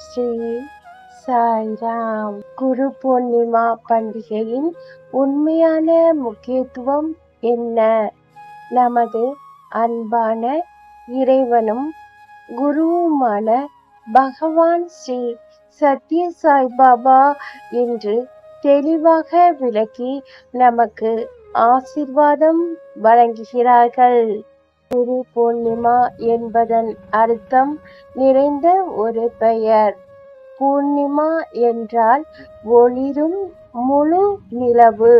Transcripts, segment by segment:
ஸ்ரீ சாய்ராம் குரு பூர்ணிமா பண்டிகையின் உண்மையான முக்கியத்துவம் என்ன? நமது அன்பான இறைவனும் குருவுமான பகவான் ஸ்ரீ சத்ய சாய்பாபா என்று தெளிவாக விளக்கி நமக்கு ஆசிர்வாதம் வழங்குகிறார்கள். குரு பூர்ணிமா என்பதன் அர்த்தம் நிறைந்த ஒரு பெயர். பூர்ணிமா என்றால் ஒளிரும் முழு நிலவு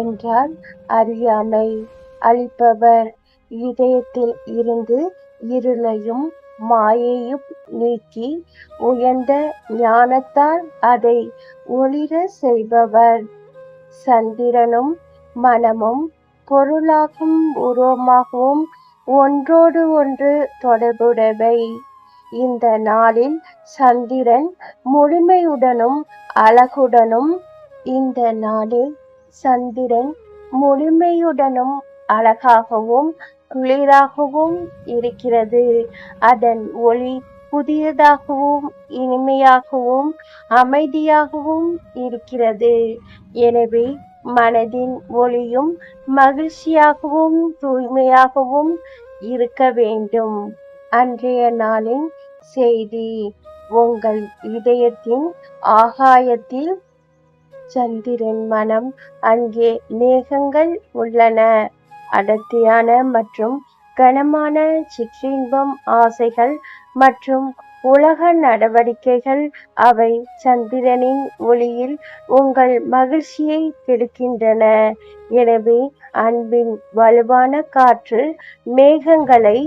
என்றால் அறியாமை. அளிப்பவர் இதயத்தில் இருந்து இருளையும் மாயையும் நீக்கி உயர்ந்த ஞானத்தால் அதை ஒளிர செய்பவர். சந்திரனும் மனமும் பொருளாகவும் உருவமாகவும் ஒன்றோடு ஒன்று தொடர்புடையவை இந்த நாளில் சந்திரன் முழுமையுடனும் அழகுடனும் இந்த நாளில் சந்திரன் முழுமையுடனும் அழகாகவும் குளிராகவும் இருக்கிறது. அதன் ஒளி புதியதாகவும் இனிமையாகவும் அமைதியாகவும் இருக்கிறது. எனவே மனதின் ஒளியும் மகிழ்ச்சியாகவும் தூய்மையாகவும் இருக்க வேண்டும். அன்றைய நாளின் செய்தி உங்கள் இதயத்தின் ஆகாயத்தில் சந்திரன் மனம் அங்கே மேகங்கள் உள்ளன. அடர்த்தியான மற்றும் கனமான சிற்றின்பம் ஆசைகள் மற்றும் உலக நடவடிக்கைகள் அவை சந்திரனின் ஒளியில் உங்கள் மகிழ்ச்சியை கெடுக்கின்றன. எனவே அன்பின் வலுவான காற்று மேகங்களை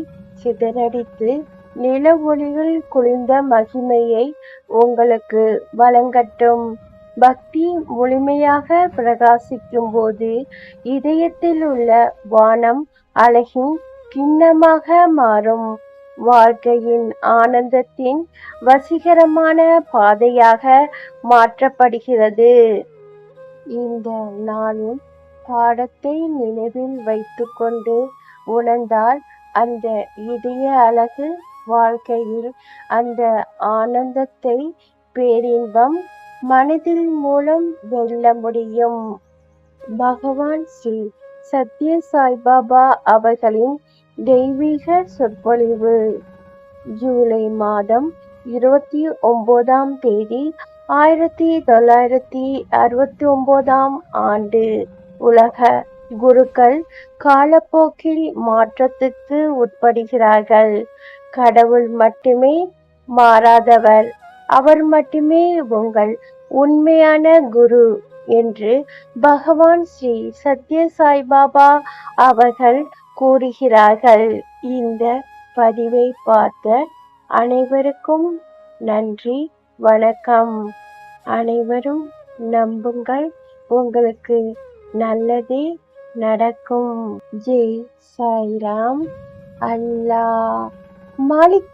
சிதறடித்து நில ஒளியில் குளிர்ந்த மகிமையை உங்களுக்கு வழங்கட்டும். பக்தி முழுமையாக பிரகாசிக்கும் போது இதயத்தில் உள்ள வானம் அழகின் கிண்ணமாக மாறும். வாழ்க்கையின் ஆனந்தத்தின் வசீகரமான பாதையாக மாற்றப்படுகிறது. இந்த நாளும் பாடத்தை நினைவில் வைத்துக்கொண்டு உணர்ந்தால் அந்த இதய அழகு வாழ்க்கையில் அந்த ஆனந்தத்தை பேரின்பம் மனதில் மூலம் வெல்ல முடியும். பகவான் ஸ்ரீ சத்ய சாய்பாபா அவர்களின் தெய்வீக சொற்பொழிவு ஜூலை மாதம் இருபத்தி ஒன்பதாம் தேதி ஆயிரத்தி தொள்ளாயிரத்தி அறுபத்தி ஒன்பதாம் ஆண்டு உலக குருக்கள் காலப்போக்கில் மாற்றத்துக்கு உட்படுகிறார்கள். கடவுள் மட்டுமே மாறாதவர். அவர் மட்டுமே உங்கள் உண்மையான குரு என்று பகவான் ஸ்ரீ சத்ய சாய்பாபா அவர்கள் கூறுகிறார்கள். இந்த பதிவை பார்த்த அனைவருக்கும் நன்றி வணக்கம். அனைவரும் நம்புங்கள். உங்களுக்கு நல்லதே நடக்கும். ஜெய் சாய்ராம். அல்லாஹ். மாலிக்